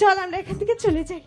চল আমরা এখান থেকে চলে যাই।